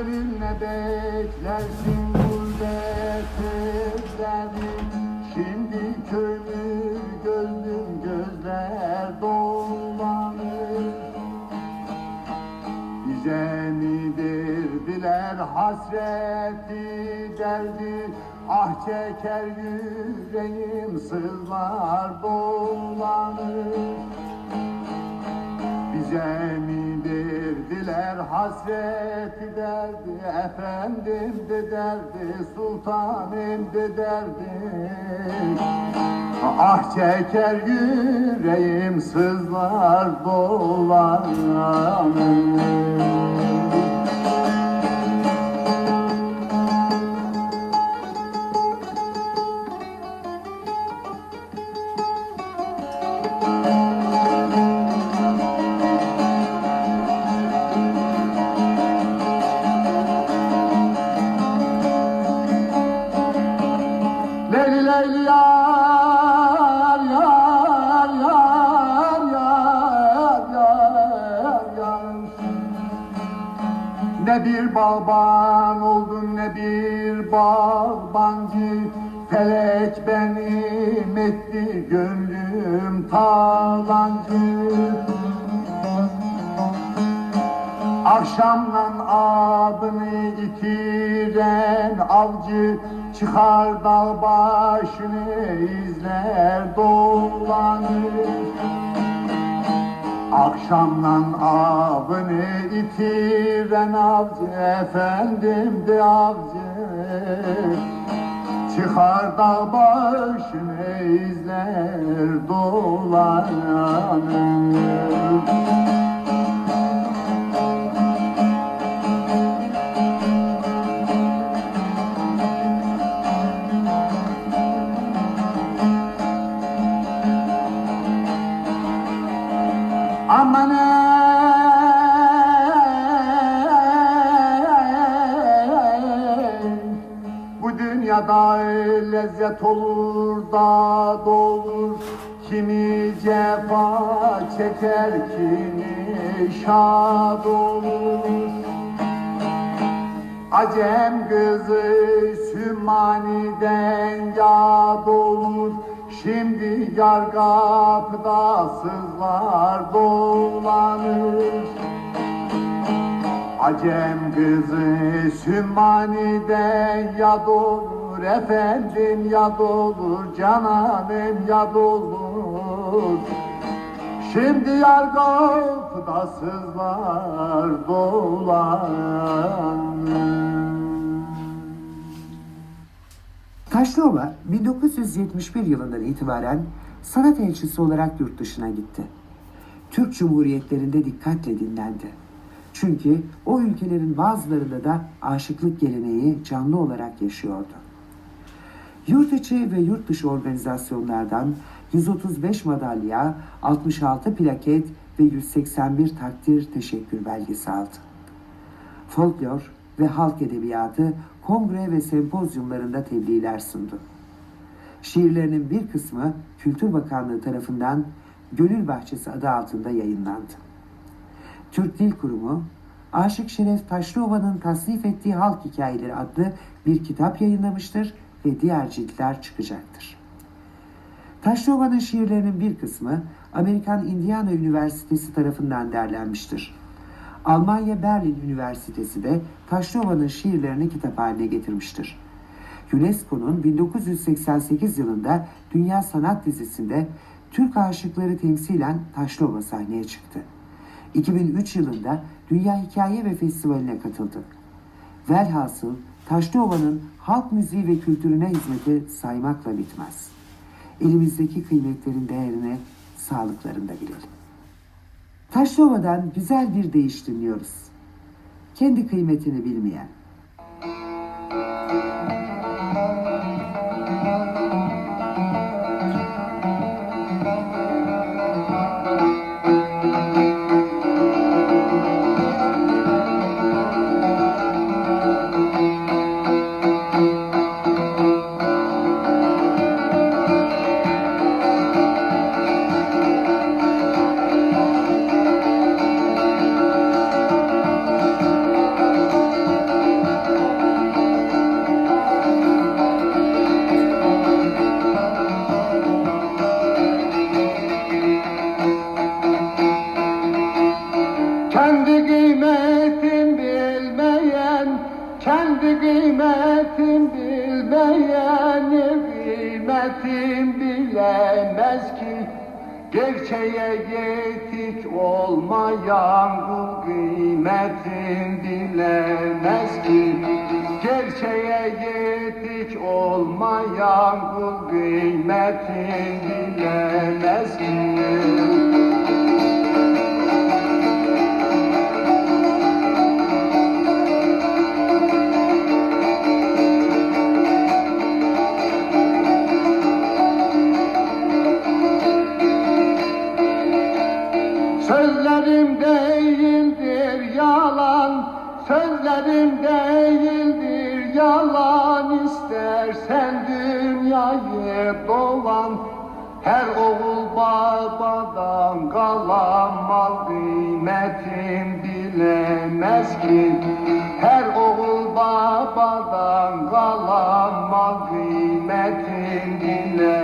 Ne beklersin gurbetleri Şimdi kömür gözlüm gözler dolanır Bize mi hasreti derdi? Ah çeker yüreğim sızlar dolanır Bize mi hasreti derdi Efendim de derdi sultanım de derdi. Ah çeker yüreğim sızlar dolanır Ne bir balban oldun ne bir balbancı Felek benim etti gönlüm talancı Akşamdan abını itiren avcı Çıkar dal başını izler dolanır. Akşamdan avını itiren avcı Efendim de avcı. Çıkar dal başını izler dolanır dünyada lezzet olur da dolur. Kimi cefa çeker kimi şad olur. Acem kızı Sümmani'den yad olur. Şimdi yar kapıda sızlar dolanır. Acem kızı Sümmani'den yad olur Efendim yad olur cananım yad olur Şimdi yar kapıda sızlar dolanır Taşlıova 1971 yılından itibaren sanat elçisi olarak yurt dışına gitti. Türk Cumhuriyetlerinde dikkatle dinlendi. Çünkü o ülkelerin bazılarında da aşıklık geleneği canlı olarak yaşıyordu. Yurt içi ve yurt dışı organizasyonlardan 135 madalya, 66 plaket ve 181 takdir teşekkür belgesi aldı. Folklor ve halk edebiyatı kongre ve sempozyumlarında tebliğler sundu. Şiirlerinin bir kısmı Kültür Bakanlığı tarafından Gönül Bahçesi adı altında yayınlandı. Türk Dil Kurumu, Aşık Şeref Taşlıova'nın tasnif ettiği Halk Hikayeleri adlı bir kitap yayınlamıştır ve diğer ciltler çıkacaktır. Taşlıova'nın şiirlerinin bir kısmı Amerikan Indiana Üniversitesi tarafından derlenmiştir. Almanya Berlin Üniversitesi de Taşlıova'nın şiirlerini kitap haline getirmiştir. UNESCO'nun 1988 yılında Dünya Sanat dizisinde Türk aşıkları temsilen Taşlova sahneye çıktı. 2003 yılında Dünya Hikaye ve Festivali'ne katıldı. Velhasıl Taşlıova'nın halk müziği ve kültürüne hizmeti saymakla bitmez. Elimizdeki kıymetlerin değerini sağlıklarında bilelim. Taşlova'dan güzel bir deyiş dinliyoruz. Kendi kıymetini bilmeyen. Kendi kıymetin bilmeyen Kendi kıymetin bilmeyen Kıymetin bilemez ki. Gerçeğe yetik olmayan bu kıymetin bilemez ki. Gerçeğe yetik olmayan bu kıymetin bilemez dünyayı dolan Her oğul babadan kalan mal kıymetin bilemez ki. Her oğul babadan kalan mal kıymetin bilemez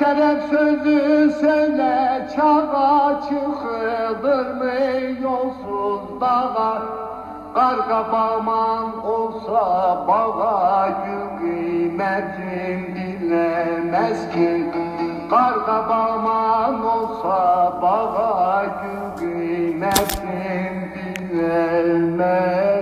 Şeref sözü söyler çağa Çıkılır mı yolsuz dağa Karga bağman olsa bağa Gül kıymetin bilemez ki. Karga bağman olsa bağa Gül kıymetin bilemez